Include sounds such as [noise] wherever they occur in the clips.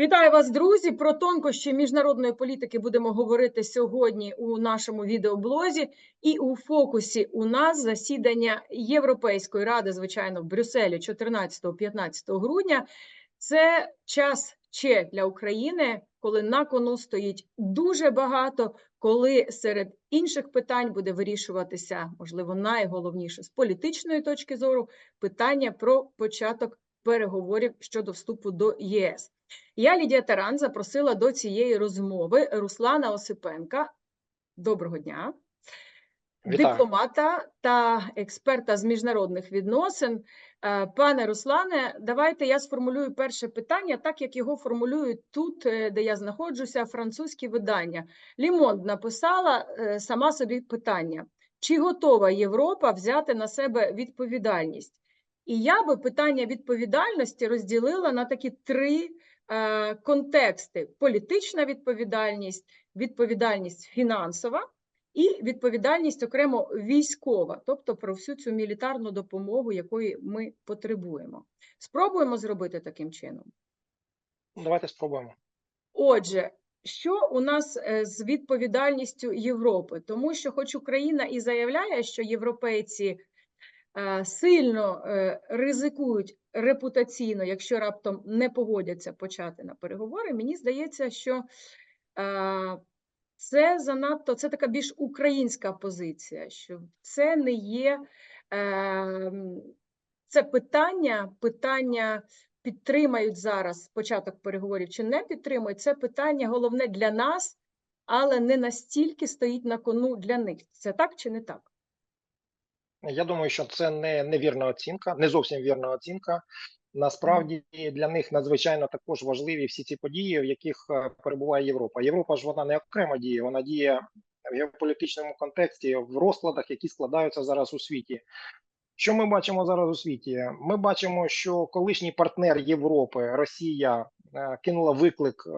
Вітаю вас, друзі! Про тонкощі міжнародної політики будемо говорити сьогодні у нашому відеоблозі. І у фокусі у нас засідання Європейської ради, звичайно, в Брюсселі 14-15 грудня. Це час ще для України, коли на кону стоїть дуже багато, коли серед інших питань буде вирішуватися, можливо, найголовніше з політичної точки зору питання про початок переговорів щодо вступу до ЄС. Я, Лідія Таран, запросила до цієї розмови Руслана Осипенка. Доброго дня, Вітаю. дипломата та експерта з міжнародних відносин. Е, Пане Руслане, давайте я сформулюю перше питання, так як його формулюють тут, е, де я знаходжуся, французькі видання. Лімонд написала е, сама собі питання: чи готова Європа взяти на себе відповідальність? І я би питання відповідальності розділила на такі три контексти: політична відповідальність, відповідальність фінансова і відповідальність окремо військова, тобто про всю цю мілітарну допомогу, якої ми потребуємо. Спробуємо зробити таким чином. Давайте спробуємо. Отже, що у нас е, з відповідальністю Європи? Тому що, хоч Україна і заявляє, що європейці е, сильно е, ризикують репутаційно, якщо раптом не погодяться почати на переговори, мені здається, що е, це занадто це така більш українська позиція, що це не є е, це питання, питання підтримають зараз початок переговорів чи не підтримують. Це питання головне для нас, але не настільки стоїть на кону для них. Це так чи не так? Я думаю, що це не невірна оцінка, не зовсім вірна оцінка. Насправді для них надзвичайно також важливі всі ці події, в яких е, перебуває Європа. Європа ж вона не окремо діє, вона діє в геополітичному контексті, в розкладах, які складаються зараз у світі. Що ми бачимо зараз у світі? Ми бачимо, що колишній партнер Європи, Росія, кинула виклик е,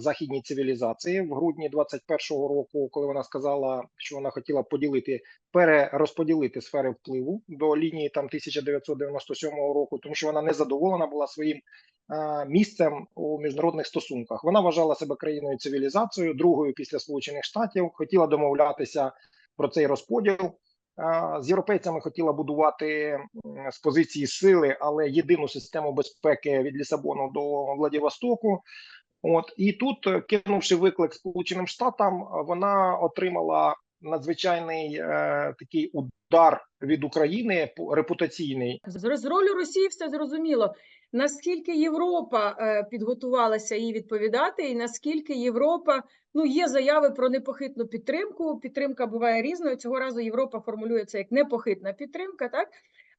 західній цивілізації в грудні 21-го року, коли вона сказала, що вона хотіла поділити перерозподілити сфери впливу до лінії там 1997 року, тому що вона не задоволена була своїм е, місцем у міжнародних стосунках. Вона вважала себе країною цивілізацією, другою після Сполучених Штатів, хотіла домовлятися про цей розподіл. З європейцями хотіла будувати з позиції сили, але єдину систему безпеки від Лісабону до Владивостоку. От і тут, е, кинувши виклик Сполученим Штатам, вона отримала надзвичайний е, такий удар від України репутаційний. З ролю Росії все зрозуміло. Наскільки Європа е, підготувалася їй відповідати, і наскільки Європа ну є заяви про непохитну підтримку. Підтримка буває різною. Цього разу Європа формулює це як непохитна підтримка, так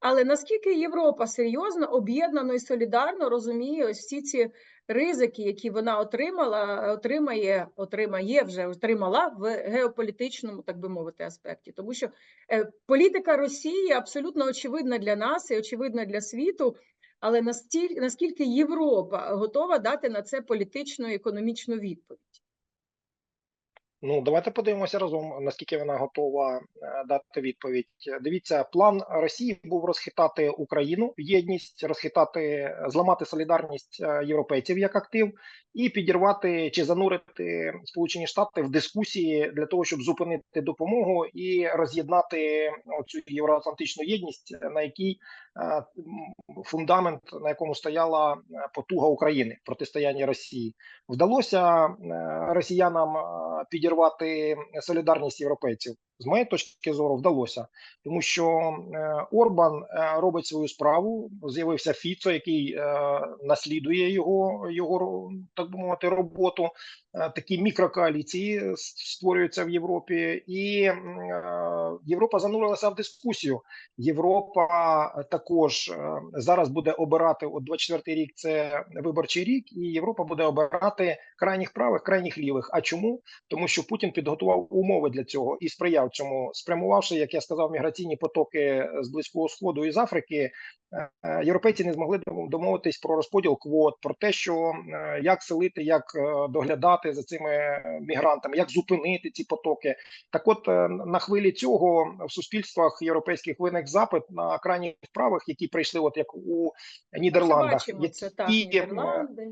але наскільки Європа серйозно об'єднано і солідарно розуміє ось всі ці ризики, які вона отримала, отримає, отримає вже отримала в геополітичному, так би мовити, аспекті, тому що е, політика Росії абсолютно очевидна для нас і очевидна для світу. Але настільки наскільки Європа готова дати на це політичну і економічну відповідь? Ну, давайте подивимося разом, наскільки вона готова е, дати відповідь. Дивіться, план Росії був розхитати Україну, єдність, розхитати, зламати солідарність е, європейців як актив, і підірвати чи занурити Сполучені Штати в дискусії для того, щоб зупинити допомогу і роз'єднати цю євроатлантичну єдність, на якій е, фундамент, на якому стояла потуга України протистояння Росії, вдалося росіянам підірвати солідарність європейців. З моєї точки зору вдалося, тому що е, Орбан е, робить свою справу. З'явився Фіцо, який е, наслідує його його так би мовити роботу. Такі мікрокоаліції створюються в Європі, і Європа занурилася в дискусію. Європа також зараз буде обирати от 24-й рік. Це виборчий рік, і Європа буде обирати крайніх правих, крайніх лівих. А чому тому, що Путін підготував умови для цього і сприяв цьому, спрямувавши, як я сказав, міграційні потоки з близького сходу і з Африки, е, е, європейці не змогли домовитись про розподіл квот, про те, що е, як селити, як е, доглядати за цими мігрантами, як зупинити ці потоки. Так, от е, на хвилі цього в суспільствах європейських виник запит на крайніх правих, які прийшли, от як у Нідерландах, Бачимо це так, які, е, Нідерланди.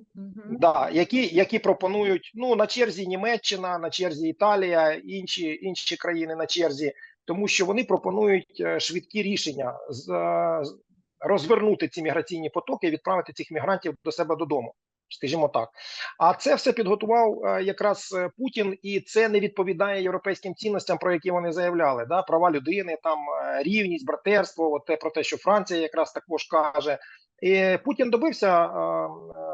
Да, які, які пропонують ну на черзі Німеччина, на черзі Італія, інші інші країни на черзі, тому що вони пропонують е, швидкі рішення е, розвернути ці міграційні потоки і відправити цих мігрантів до себе додому. Скажімо так, а це все підготував е, якраз Путін, і це не відповідає європейським цінностям, про які вони заявляли. Да, права людини, там рівність, братерство, от те про те, що Франція якраз також каже. І Путін добився е,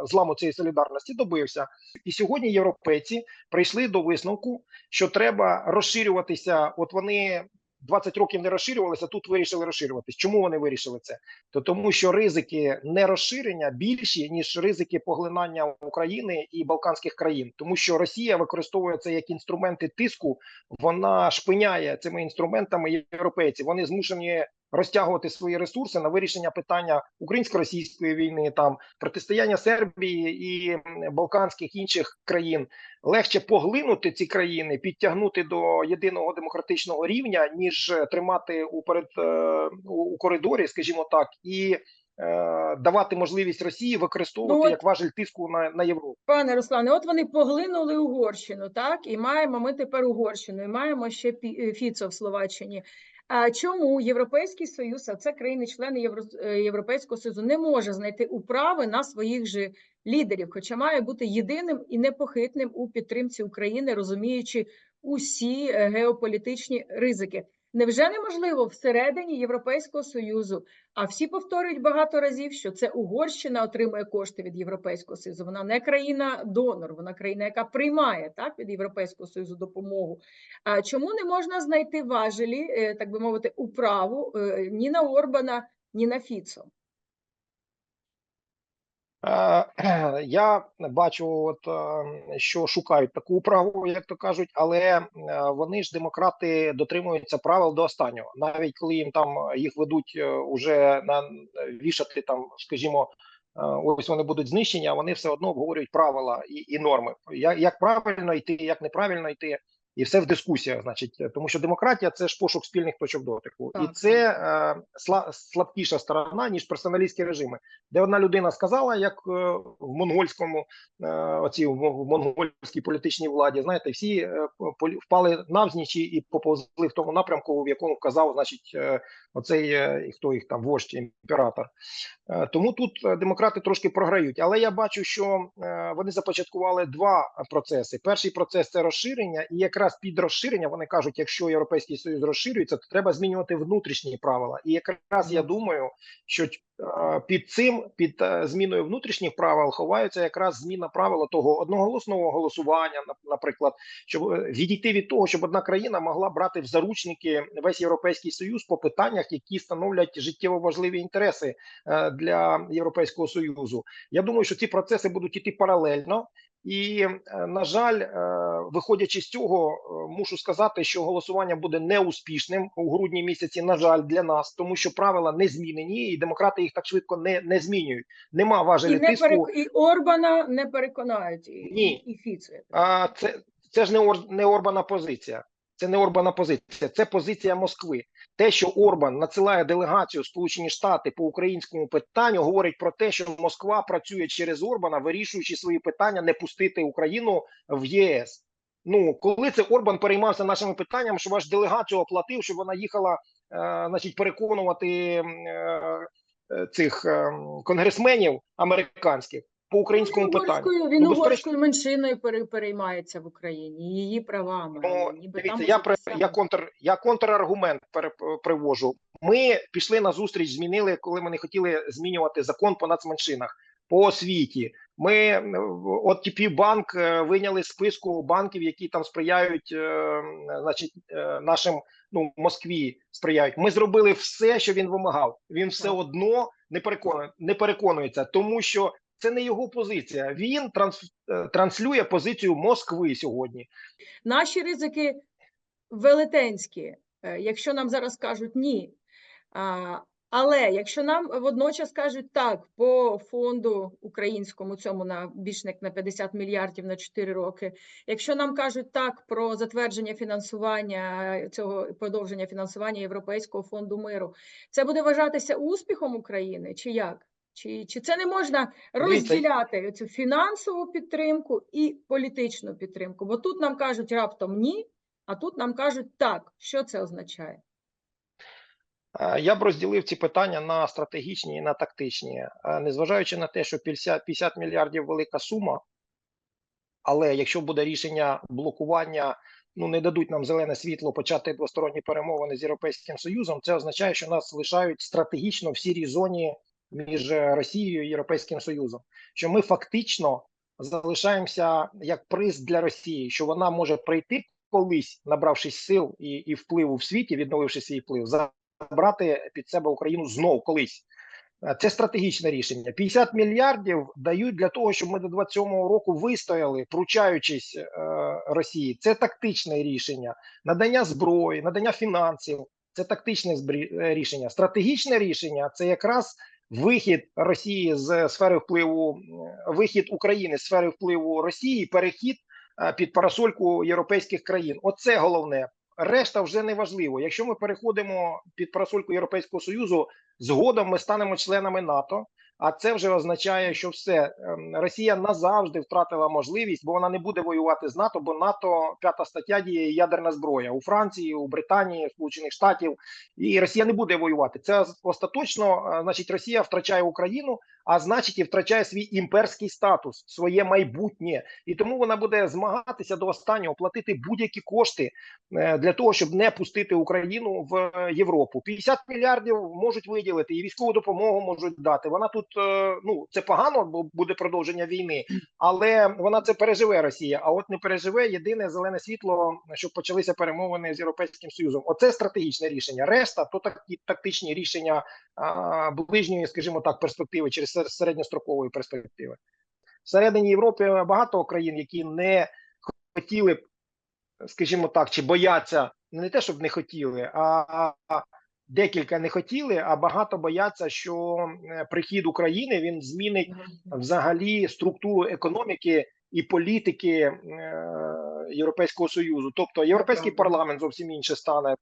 зламу цієї солідарності. Добився, і сьогодні європейці прийшли до висновку, що треба розширюватися. От вони 20 років не розширювалися, тут вирішили розширюватись. Чому вони вирішили це? То тому, що ризики не розширення більші ніж ризики поглинання України і Балканських країн, тому що Росія використовує це як інструменти тиску. Вона шпиняє цими інструментами європейців. Вони змушені розтягувати свої ресурси на вирішення питання українсько-російської війни, там протистояння Сербії і Балканських інших країн. Легше поглинути ці країни, підтягнути до єдиного демократичного рівня, ніж е, тримати у перед е, у, коридорі, скажімо так, і е, давати можливість Росії використовувати Ну, як важель тиску на, на Європу. Пане Руслане, от вони поглинули Угорщину, так? І маємо ми тепер Угорщину, і маємо ще Фіцо в Словаччині. Чому Європейський Союз, а це країни-члени е, Європейського Союзу, не може знайти управи на своїх же лідерів, хоча має бути єдиним і непохитним у підтримці України, розуміючи усі е, геополітичні ризики. Невже неможливо всередині Європейського Союзу а всі повторюють багато разів, що це Угорщина отримує кошти від Європейського Союзу. Вона не країна-донор, вона країна, яка приймає так від Європейського Союзу допомогу. А чому не можна знайти важелі, е, так би мовити, управу е, ні на Орбана, ні на Фіцо? Е, [clears throat] Я бачу, от е, що шукають таку управу, як то кажуть, але е, вони ж демократи дотримуються правил до останнього, навіть коли їм там їх ведуть уже на вішати там, скажімо. Ось вони будуть знищені, а вони все одно обговорюють правила і, і норми. Як, як правильно йти, як неправильно йти, і все в дискусіях. Значить, тому що демократія це ж пошук спільних точок дотику, і це е, сла- слабкіша сторона ніж персоналістські режими де одна людина сказала, як е, в монгольському е, оці в в монгольській політичній владі, знаєте, всі е, впали навзнічі і поповзли в тому напрямку, в якому вказав, значить, е, оцей е, хто їх там вождь, імператор. Е, Тому тут е, демократи трошки програють. Але я бачу, що е, вони започаткували два процеси. Перший процес це розширення, і якраз під розширення вони кажуть, якщо європейський союз розширюється, то треба змінювати внутрішні правила. І якраз я думаю, що е, під цим, під е, зміною внутрішніх правил, ховається якраз зміна правила того одноголосного голосування, нап- наприклад, щоб е, відійти від того, щоб одна країна могла брати в заручники весь європейський союз по питаннях, які становлять життєво важливі інтереси для Європейського союзу. Я думаю, що ці процеси будуть іти паралельно. І е, на жаль, е, виходячи з цього, е, мушу сказати, що голосування буде неуспішним у грудні місяці. На жаль, для нас, тому що правила не змінені, і демократи їх так швидко не, не змінюють. Нема І, важелі не тиску. перек... і Орбана не переконають, і, Ні. і, так А це, це ж не, Ор, не Орбана позиція. Це не Орбана позиція, це позиція Москви. Те, що Орбан надсилає делегацію Сполучені Штати по українському питанню, говорить про те, що Москва працює через Орбана, вирішуючи свої питання, не пустити Україну в ЄС. Ну коли це Орбан переймався нашими питаннями, що ваш делегацію оплатив, щоб вона їхала, е, значить, переконувати е, е, цих е, конгресменів американських по українському питанню. Він угорською меншиною пере- переймається в Україні, її правами. Ну, ніби дивіться, там я при я контр я контраргумент привожу. Ми пішли на зустріч, змінили, коли ми не хотіли змінювати закон по нацменшинах по освіті. Ми от TP банк е, вийняли з списку банків, які там сприяють, е, значить, е, нашим ну Москві сприяють. Ми зробили все, що він вимагав. Він все одно не переконує, не переконується, тому що це не його позиція. Він транс, е, транслює позицію Москви сьогодні. Наші ризики велетенські, е, якщо нам зараз кажуть ні. Але якщо нам водночас кажуть так, по фонду українському цьому на більш як на 50 мільярдів на 4 роки, якщо нам кажуть так про затвердження фінансування цього подовження фінансування Європейського фонду миру, це буде вважатися успіхом України чи як? Чи, чи це не можна розділяти цю фінансову підтримку і політичну підтримку? Бо тут нам кажуть раптом ні, а тут нам кажуть так. Що це означає? Я б розділив ці питання на стратегічні і на тактичні, незважаючи на те, що 50, 50 мільярдів велика сума, але якщо буде рішення блокування, ну не дадуть нам зелене світло почати двосторонні перемовини з Європейським Союзом, це означає, що нас лишають стратегічно в сірій зоні між Росією і Європейським Союзом. Що ми фактично залишаємося як приз для Росії, що вона може прийти колись, набравшись сил і, і впливу в світі, відновивши свій вплив, забрати під себе Україну знов колись. Е, Це стратегічне рішення. 50 мільярдів дають для того, щоб ми до 27-го року вистояли, пручаючись е, Росії. Це тактичне рішення, надання зброї, надання фінансів. Це тактичне е, рішення. Стратегічне рішення це якраз вихід Росії з сфери впливу, вихід України з сфери впливу Росії, перехід е, під парасольку європейських країн. Оце головне. Решта вже не важливо. Якщо ми переходимо під парасольку Європейського Союзу, згодом ми станемо членами НАТО. А це вже означає, що все. Ем, Росія назавжди втратила можливість, бо вона не буде воювати з НАТО, бо НАТО п'ята стаття діє ядерна зброя. У Франції, у Британії, Сполучених Штатів, і Росія не буде воювати. Це остаточно, е, значить, Росія втрачає Україну, а значить, і втрачає свій імперський статус, своє майбутнє, і тому вона буде змагатися до останнього, платити будь-які кошти е, для того, щоб не пустити Україну в е, Європу. 50 мільярдів можуть виділити і військову допомогу можуть дати. Вона тут е, ну це погано, бо буде продовження війни, але вона це переживе Росія. А от не переживе єдине зелене світло, щоб почалися перемовини з європейським союзом. Оце стратегічне рішення. Решта то такі тактичні рішення ближньої, скажімо так, перспективи через середньострокової перспективи. Всередині Європи багато країн, які не хотіли б, скажімо так, чи бояться не те, щоб не хотіли, а а декілька не хотіли, а багато бояться, що е, прихід України він змінить взагалі структуру економіки і політики е, Європейського союзу. Тобто європейський парламент зовсім інше стане.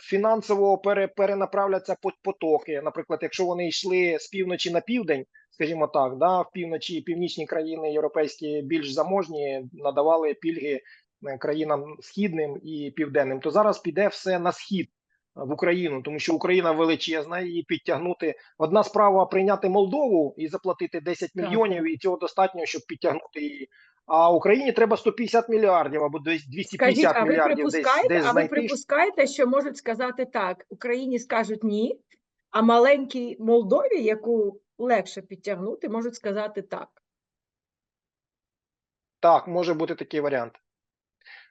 Фінансово пере, перенаправляться по- потоки. Наприклад, якщо вони йшли з півночі на південь, скажімо так, да, в півночі північні країни європейські більш заможні надавали пільги е, країнам східним і південним, то зараз піде все на схід е, в Україну, тому що Україна величезна, її підтягнути. Одна справа прийняти Молдову і заплатити 10 мільйонів, і цього достатньо, щоб підтягнути її. А Україні треба 150 мільярдів або десь 250 Скажіть, а ви мільярдів десь, припускаєте, десь а ви припускаєте, що можуть сказати так, Україні скажуть ні, а маленькій Молдові, яку легше підтягнути, можуть сказати так. Так, може бути такий варіант.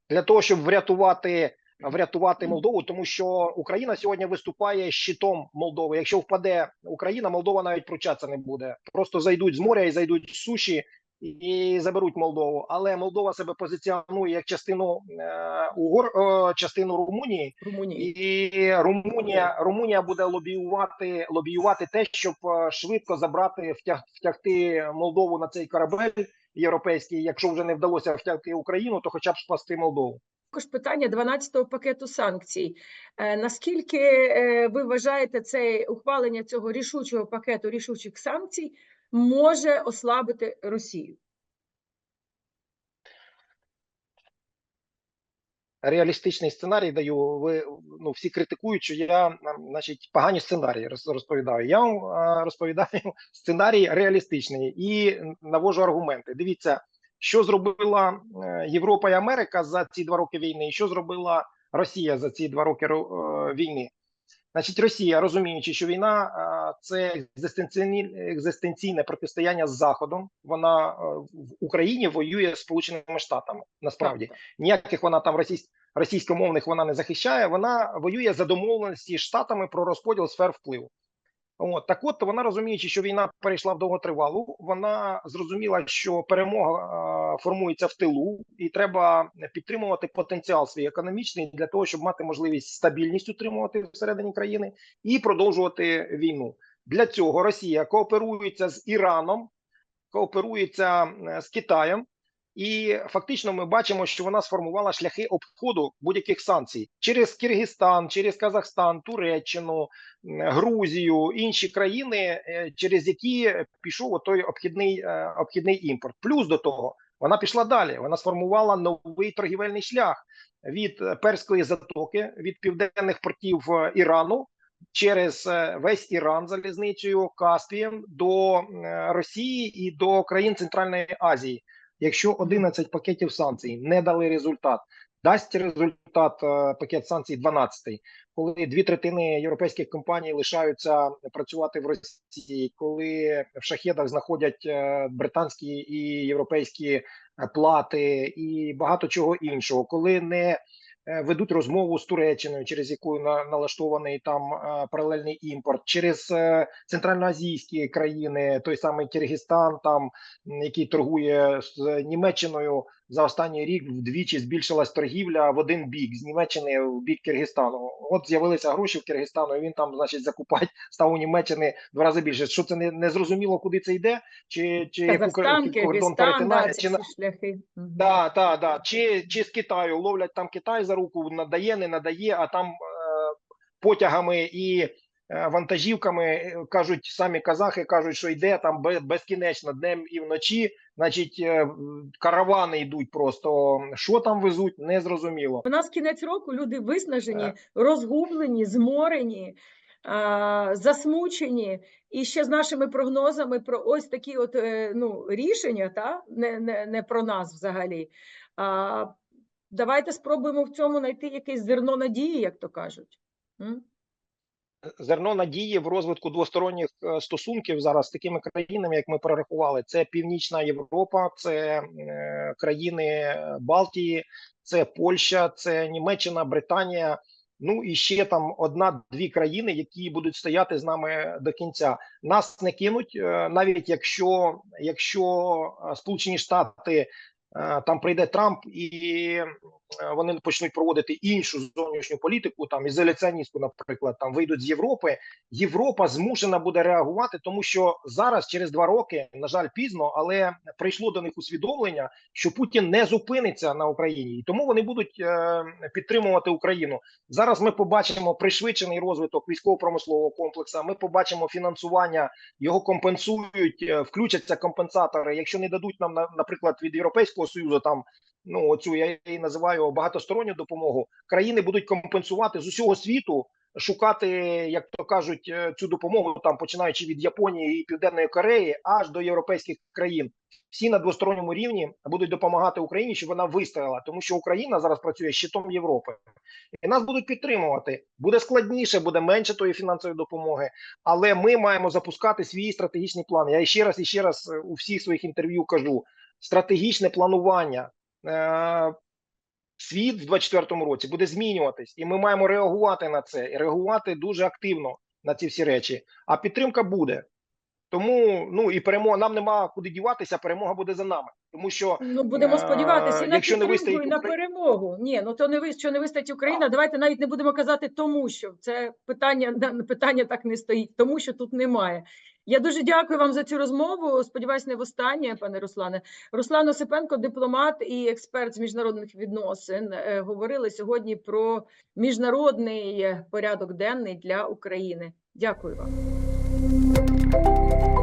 Для того, щоб врятувати, врятувати Молдову, тому що Україна сьогодні виступає щитом Молдови. Якщо впаде Україна, Молдова навіть пручатися не буде. Просто зайдуть з моря і зайдуть з суші і заберуть Молдову. Але Молдова себе позиціонує як частину е, Угор, е, частину Румунії, Румунії. і Румунія, Румунія буде лобіювати, лобіювати те, щоб е, швидко забрати, втяг, втягти Молдову на цей корабель європейський. Якщо вже не вдалося втягти Україну, то хоча б спасти Молдову. Також питання 12-го пакету санкцій. Е, Наскільки е, ви вважаєте це ухвалення цього рішучого пакету рішучих санкцій може ослабити Росію? Реалістичний сценарій даю. Ви ну всі критикують, що я м, значить погані сценарії розповідаю. Я вам е, розповідаю [laughs] сценарій реалістичний і навожу аргументи. Дивіться, що зробила е, Європа і Америка за ці два роки війни, і що зробила Росія за ці два роки е, війни. Значить, Росія, розуміючи, що війна це екзистенційне, протистояння з Заходом, вона е, в Україні воює з Сполученими Штатами. Насправді ніяких вона там російсь, російськомовних вона не захищає. Вона воює за домовленості з штатами про розподіл сфер впливу. От так, от вона розуміючи, що війна перейшла в довготривалу, вона зрозуміла, що перемога формується в тилу, і треба підтримувати потенціал свій економічний для того, щоб мати можливість стабільність утримувати всередині країни і продовжувати війну. Для цього Росія кооперується з Іраном, кооперується з Китаєм. І фактично ми бачимо, що вона сформувала шляхи обходу будь-яких санкцій через Киргизстан, через Казахстан, Туреччину, Грузію, інші країни, е, через які пішов той обхідний, е, обхідний імпорт. Плюс до того, вона пішла далі. Вона сформувала новий торгівельний шлях від е, Перської затоки, від південних портів Ірану. Через весь Іран залізницею Каспієм до Росії і до країн Центральної Азії. Якщо 11 пакетів санкцій не дали результат, дасть результат е, пакет санкцій 12, коли дві третини європейських компаній лишаються працювати в Росії, коли в шахедах знаходять е, британські і європейські е, плати і багато чого іншого, коли не ведуть розмову з Туреччиною, через яку на- налаштований там е, паралельний імпорт, через е, центральноазійські країни, той самий Киргизстан, там який торгує з Німеччиною за останній рік вдвічі збільшилась торгівля в один бік з Німеччини в бік Киргизстану. От з'явилися гроші в Киргизстану, і він там, значить, закупать [laughs] став у Німеччини два рази більше. Що це не, не зрозуміло, куди це йде, чи, чи Казахстан, кордон перетинає, да, чи на шляхи. Да, да, да. Чи, чи з Китаю ловлять там Китай за руку, надає, не надає, а там е, потягами і вантажівками е, кажуть самі казахи, кажуть, що йде там безкінечно днем і вночі. Значить, е, каравани йдуть просто. Що там везуть, не зрозуміло. У нас кінець року люди виснажені, Е. розгублені, зморені, засмучені. І ще з нашими прогнозами про ось такі от е, ну, рішення, та? Не, не, не про нас взагалі. А, давайте спробуємо в цьому знайти якесь зерно надії, як то кажуть. М? Зерно надії в розвитку двосторонніх е, стосунків зараз з такими країнами, як ми перерахували, це Північна Європа, це е, країни Балтії, це Польща, це Німеччина, Британія. Ну і ще там одна-дві країни, які будуть стояти з нами до кінця. Нас не кинуть, е, навіть якщо, якщо е, Сполучені Штати е, там прийде Трамп і е, вони почнуть проводити іншу зовнішню політику, там ізоляціоністську, наприклад, там вийдуть з Європи. Європа змушена буде реагувати, тому що зараз, через два роки, на жаль, пізно, але прийшло до них усвідомлення, що Путін не зупиниться на Україні, і тому вони будуть е, підтримувати Україну. Зараз ми побачимо пришвидшений розвиток військово-промислового комплексу. Ми побачимо фінансування, його компенсують, е, включаться компенсатори. Якщо не дадуть нам, на- наприклад, від Європейського союзу там ну оцю я її називаю багатосторонню допомогу. Країни будуть компенсувати з усього світу, шукати, як то кажуть, е, цю допомогу там, починаючи від Японії і Південної Кореї, аж до європейських країн. Всі на двосторонньому рівні будуть допомагати Україні, щоб вона вистояла, тому що Україна зараз працює щитом Європи, і нас будуть підтримувати. Буде складніше, буде менше тої фінансової допомоги, але ми маємо запускати свій стратегічний план. Я ще раз і ще раз е, у всіх своїх інтерв'ю кажу: стратегічне планування. Е, Світ в 24-му році буде змінюватись, і ми маємо реагувати на це і реагувати дуже активно на ці всі речі. А підтримка буде. Тому ну і перемога нам нема куди діватися. Перемога буде за нами, тому що Ну, будемо Е, сподіватися на якщо не і на перемогу. Ні, ну то не ви, що не вистоїть Україна. Давайте навіть не будемо казати тому, що це питання питання так не стоїть, тому що тут немає. Я дуже дякую вам за цю розмову. Сподіваюсь, не востаннє, пане Руслане. Руслан Осипенко, дипломат і експерт з міжнародних відносин, е, говорили сьогодні про міжнародний е, порядок денний для України. Дякую вам. Thank you